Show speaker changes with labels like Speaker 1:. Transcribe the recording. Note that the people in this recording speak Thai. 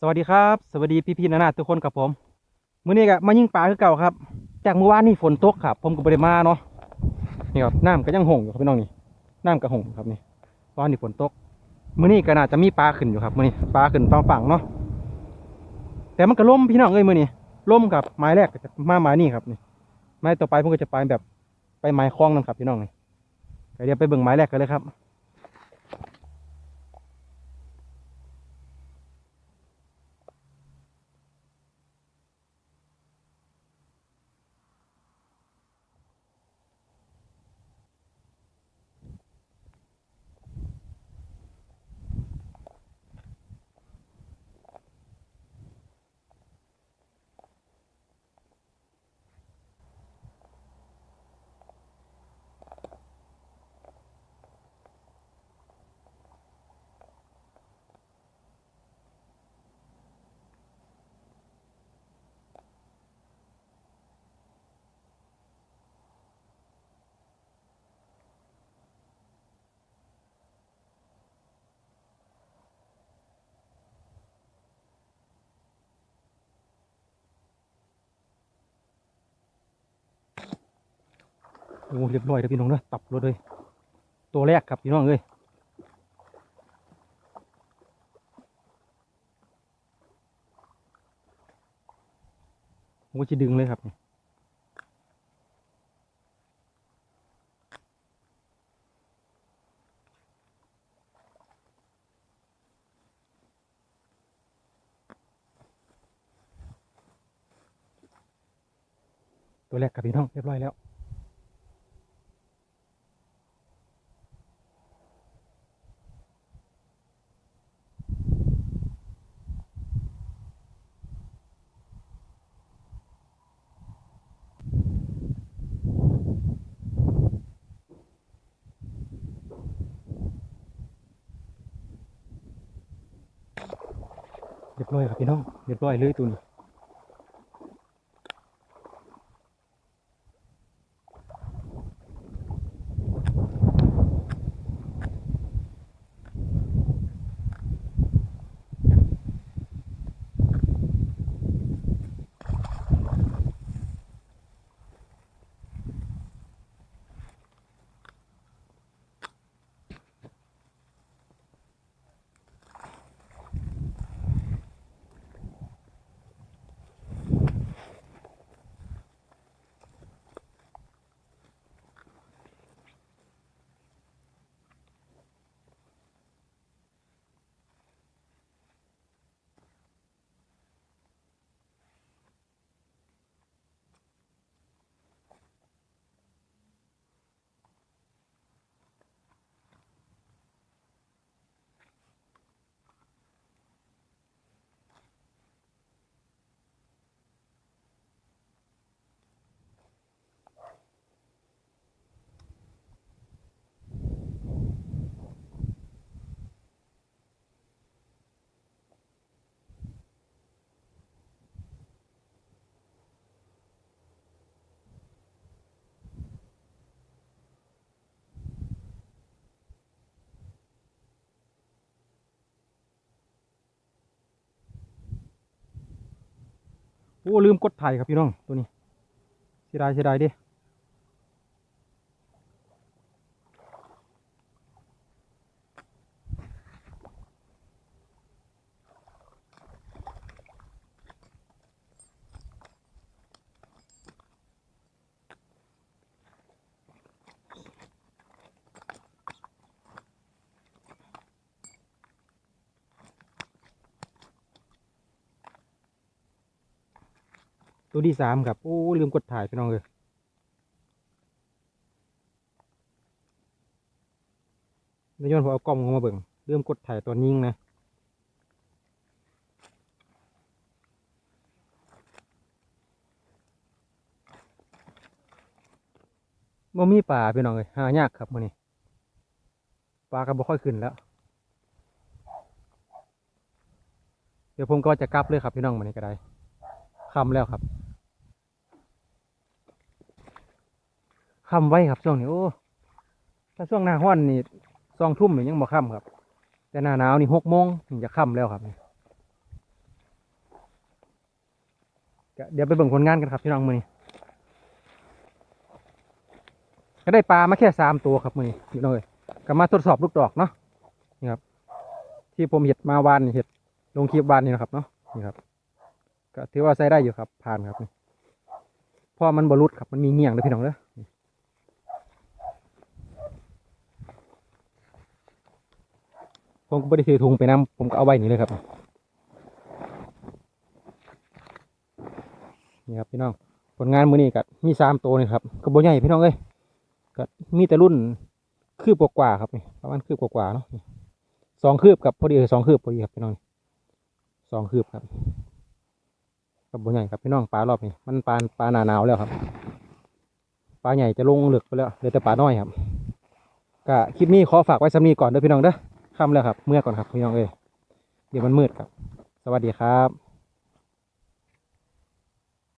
Speaker 1: สวัสดีครับ สวัสดีพี่ๆนานาทุกคนครับผมมื้อนี้ก็มายิงปลาคือเก่าครับ จากเมื่อวานนี่ฝนตกครับผมก็บ่ได้มาเนาะนี่ครับน้ำก็ยังหงอยู่ครับพี่น้องนี่น้ำก็หงครับนี่วานนี่ฝนตกมื้อนี้ก็น่าจะมีปลาขึ้นอยู่ครับมื้อนี้ปลาขึ้นฝั่งฝั่งๆเนาะแต่มันก็ล่มพี่น้องเอ้ยมื้อนี้ล่มกับไม้แรกจะมาไม้นี่ครับนี่ไม้ต่อไปผมก็จะไปแบบไปไม้คล้องนั่นครับพี่น้องนี่เดี๋ยวไปเบิ่งไม้แรกกันเลยครับ โอ้เรียบร้อยแล้วพี่น้องเนอะตับรถเลย ตัวแรกครับพี่น้องเอ้ยผมก็จะดึงเลยครับตัวแรกครับพี่น้องเรียบร้อยแล้ว เรียบร้อยครับพี่น้องเรียบร้อยเลยตัวนี้ โอ้ลืมกดถ่ายครับพี่น้องตัวนี้เสียดายเสียดายเดิ ตัวที่สามครับ โอ้ ลืมกดถ่ายพี่น้องเลยในย้อนผมเอากล้องมาเบิ่งลืมกดถ่ายตอนยิงนะ บ่มีป่าพี่น้องเลยหายากครับมื้อนี้ปลาก็บ่ค่อยขึ้นแล้ว เดี๋ยวผมก็จะกลับเลยครับพี่น้องมื้อนี้ก็ได้ค่ำแล้วครับ ค่ำไว้ครับช่วงนี้โอ้ถ้าช่วงหน้าห้อนนี่สองทุ่มยังบ่ค่ำครับ แต่หน้าหนาวนี่หกโมงถึงจะค่ำแล้วครับเดี๋ยวไปเบิ่งผลงานกันครับพี่น้องมือนี้ก็ได้ปลามาแค่สามตัวครับมือนี้พี่น้องเอ้ยก็มาทดสอบลูกดอกเนาะนี่ครับ ที่ผมเห็ดมาวานเห็ดลงคลิปวานนี่นะครับเนาะนี่ครับ ก็ถือว่าใช้ได้อยู่ครับผ่านครับนี่เพราะมันบรุษครับมันมีเงี่ยงเลยพี่น้องเด้อ ผมก็ไม่ได้ถือถุงไปน้ำผมก็เอาไว้นี่เลยครับ นี่ครับพี่น้อง ผลงานมือนี้ก็มีสามตัวนี่ครับก็บ่ใหญ่พี่น้องเอ้ยก็มีแต่รุ่นคืบกว่าครับนี่ประมาณคืบกว่าเนาะสองคืบกับพอดีเออสองคืบพอดีครับพี่น้องสองคืบครับก็บ่ใหญ่ครับพี่น้องปลารอบนี้มันปลาปลาหนาหนาวแล้วครับปลาใหญ่จะลงเหลือกไปแล้วเหลือแต่ปลาน้อยครับก็คลิปนี้ขอฝากไว้สำนีก่อนเด้อพี่น้องเด้อ ค่ำแล้วครับ เมื่อก่อนครับพี่น้องเอ้ยเดี๋ยวมันมืดครับ สวัสดีครับ